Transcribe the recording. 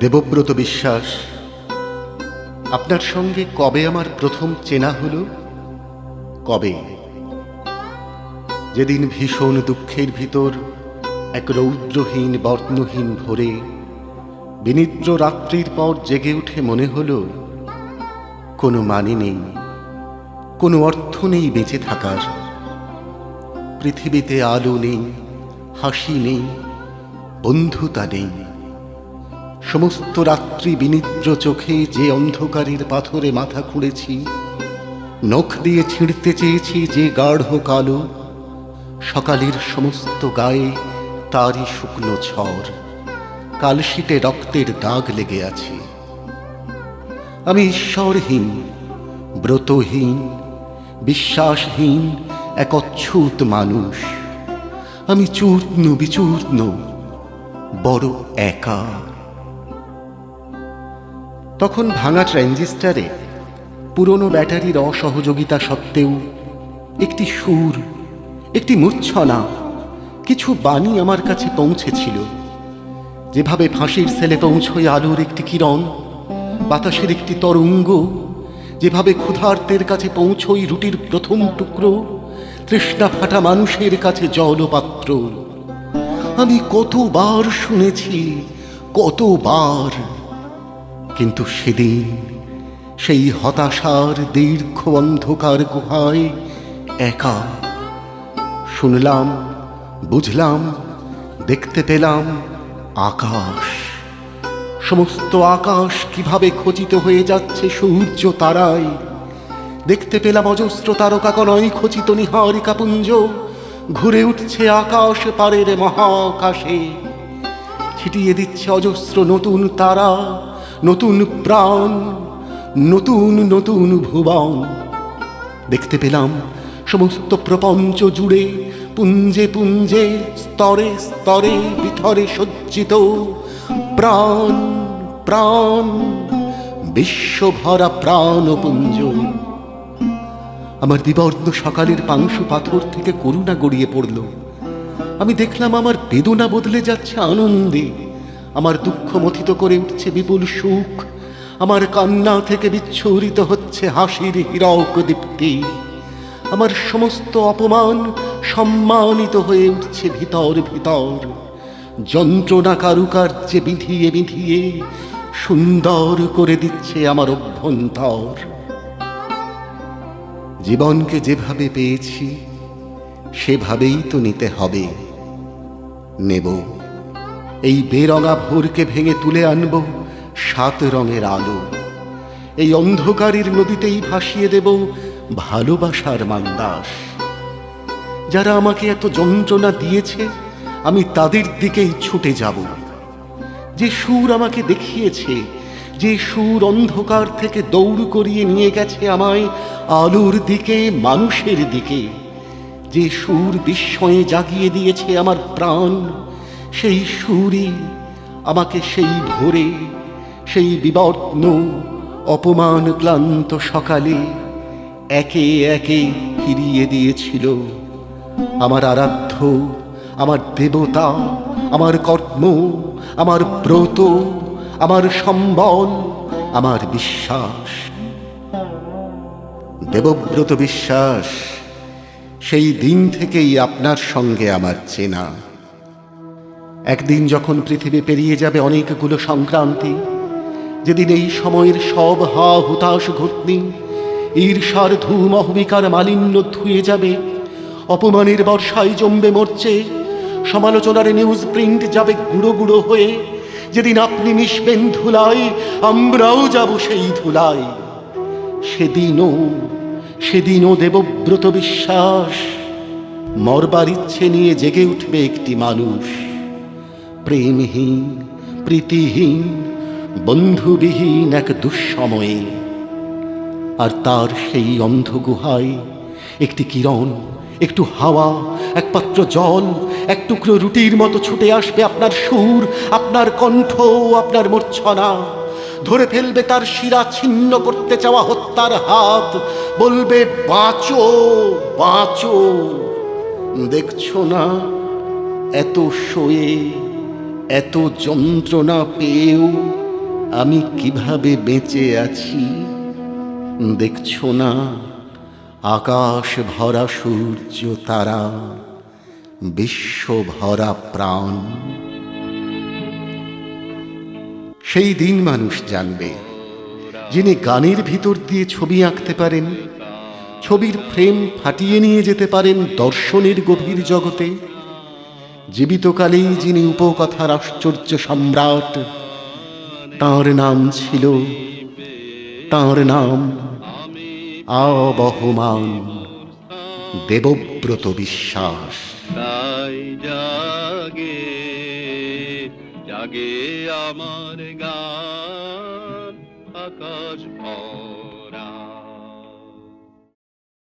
দেবব্রত বিশ্বাস, আপনার সঙ্গে কবে আমার প্রথম চেনা হলো? কবে? যেদিন ভীষণ দুঃখের ভিতর এক রৌদ্রহীন বর্ণহীন ভোরে বিনিদ্র রাত্রির পর জেগে উঠে মনে হলো, কোনো মানে নেই, কোনো অর্থ নেই বেঁচে থাকার। পৃথিবীতে আলো নেই, হাসি নেই, বন্ধুতা নেই। সমস্ত রাত্রি বিনিদ্র চোখে যে অন্ধকারের পাথরে মাথা খুঁড়েছি, নখ দিয়ে ছিঁড়তে চেয়েছি যে গাঢ় কালো, সকালের সমস্ত গায়ে তারই শুকনো ঝড়, কালশিটে রক্তের দাগ লেগে আছে। আমি ঈশ্বরহীন, ব্রতহীন, বিশ্বাসহীন এক অচ্ছুত মানুষ। আমি চূর্ণ বিচূর্ণ, বড় একা। তখন ভাঙা ট্রানজিস্টারে পুরনো ব্যাটারির অসহযোগিতা সত্ত্বেও একটি সুর, একটি মূর্ছনা, কিছু বাণী আমার কাছে পৌঁছেছিল। যেভাবে ফাঁসির সেলে পৌঁছয় আলোর একটি কিরণ, বাতাসের একটি তরঙ্গ, যেভাবে ক্ষুধার্তের কাছে পৌঁছই রুটির প্রথম টুকরো, তৃষ্ণা ফাটা মানুষের কাছে জলপাত্র। আমি কতবার শুনেছি, কতবার কিন্তু সেদিন সেই হতাশার দীর্ঘ অন্ধকার গুহায় একা শুনলাম, বুঝলাম, দেখতে পেলাম আকাশ। সমস্ত আকাশ কীভাবে খচিত হয়ে যাচ্ছে সূর্য তারায়? দেখতে পেলাম অজস্র তারকাকণয় খচিত নিহারিকা পুঞ্জ, ঘুরে উঠছে আকাশ পারের মহাকাশে। ছিটিয়ে দিচ্ছে অজস্র নতুন তারা নতুন প্রাণ, নতুন নতুন ভুবন। দেখতে পেলাম সমস্ত প্রপঞ্চ জুড়ে, পুঞ্জে পুঞ্জে, স্তরে স্তরে বিথরে সজ্জিত প্রাণ প্রাণ, বিশ্বভরা প্রাণপুঞ্জ। আমার বিবর্ণ সকালের পাংশু পাথর থেকে করুণা গড়িয়ে পড়ল। আমি দেখলাম আমার বেদনা বদলে যাচ্ছে আনন্দে। আমার দুঃখ মথিত করে উঠছে বিপুল সুখ। আমার কান্না থেকে বিচ্ছুরিত হচ্ছে হাসির হীরক দীপ্তি। আমার সমস্ত অপমান সম্মানিত হয়ে উঠছে ভিতর ভিতর। যন্ত্রণা কারুকার কারুকার্যে বিধিয়ে বিধিয়ে সুন্দর করে দিচ্ছে আমার অভ্যন্তর। জীবনকে যেভাবে পেয়েছি, সেভাবেই তো নিতে হবে। নেব। এই বেরঙা ভোরকে ভেঙে তুলে আনব সাত রঙের আলো। এই অন্ধকারের নদীতেই ভাসিয়ে দেব ভালোবাসার মান্দাস। যারা আমাকে এত যন্ত্রণা দিয়েছে, আমি তাদের দিকেই ছুটে যাব। যে সুর আমাকে দেখিয়েছে, যে সুর অন্ধকার থেকে দৌড় করিয়ে নিয়ে গেছে আমায় আলোর দিকে মানুষের দিকে, যে সুর বিস্ময়ে জাগিয়ে দিয়েছে আমার প্রাণ সেই সুরে, আমাকে সেই ভোরে, সেই বিবর্ণ, অপমান ক্লান্ত সকালে একে একে ফিরিয়ে দিয়েছিল। আমার আরাধ্য, আমার দেবতা, আমার কর্ম, আমার ব্রত, আমার সম্বল, আমার বিশ্বাস। দেবব্রত বিশ্বাস, সেই দিন থেকেই আপনার সঙ্গে আমার চেনা। একদিন যখন পৃথিবী পেরিয়ে যাবে অনেকগুলো সংক্রান্তি, যেদিন এই সময়ের সব হা হুতাশ ঘটনি, ঈর্ষার ধূম অহমিকার মালিন্য ধুয়ে যাবে, অপমানের বর্ষায় জমবে মরছে, সমালোচনার নিউজ প্রিন্ট যাবে গুঁড়ো গুঁড়ো হয়ে, যেদিন আপনি মিশবেন ধুলায়, আমরাও যাব সেই ধুলায়। সেদিনও সেদিনও দেবব্রত বিশ্বাস, মরবার ইচ্ছে নিয়ে জেগে উঠবে একটি মানুষ। প্রেমহীন, প্রীতিহীন, বন্ধুবিহীন এক দুঃসময়ে। আর তার সেই অন্ধ গুহায় একটি কিরণ, একটু হাওয়া এক পাত্র জল, এক টুকরো রুটির মতো ছুটে আসবে আপনার সুর, আপনার কণ্ঠ, আপনার মূর্ছনা। ধরে ফেলবে তার শিরা ছিন্ন করতে চাওয়া হত্যার হাত। বলবে, বাঁচো বাঁচো। দেখছ না, এত শোয়ে এত যন্ত্রণা পেয়েও আমি কীভাবে বেঁচে আছি? দেখছ না? আকাশ ভরা সূর্য, তারা বিশ্ব ভরা প্রাণ। সেই দিন মানুষ জানবে, যিনি গানের ভিতর দিয়ে ছবি আঁকতে পারেন, ছবির ফ্রেম ফাটিয়ে নিয়ে যেতে পারেন দর্শনের গভীর জগতে জীবিতকালেই যিনি উপকথার আশ্চর্য সম্রাট, তাঁর নাম ছিল, তাঁর নাম আবহমান দেবব্রত বিশ্বাস। তাই জাগে জাগে আমার গান, আকাশ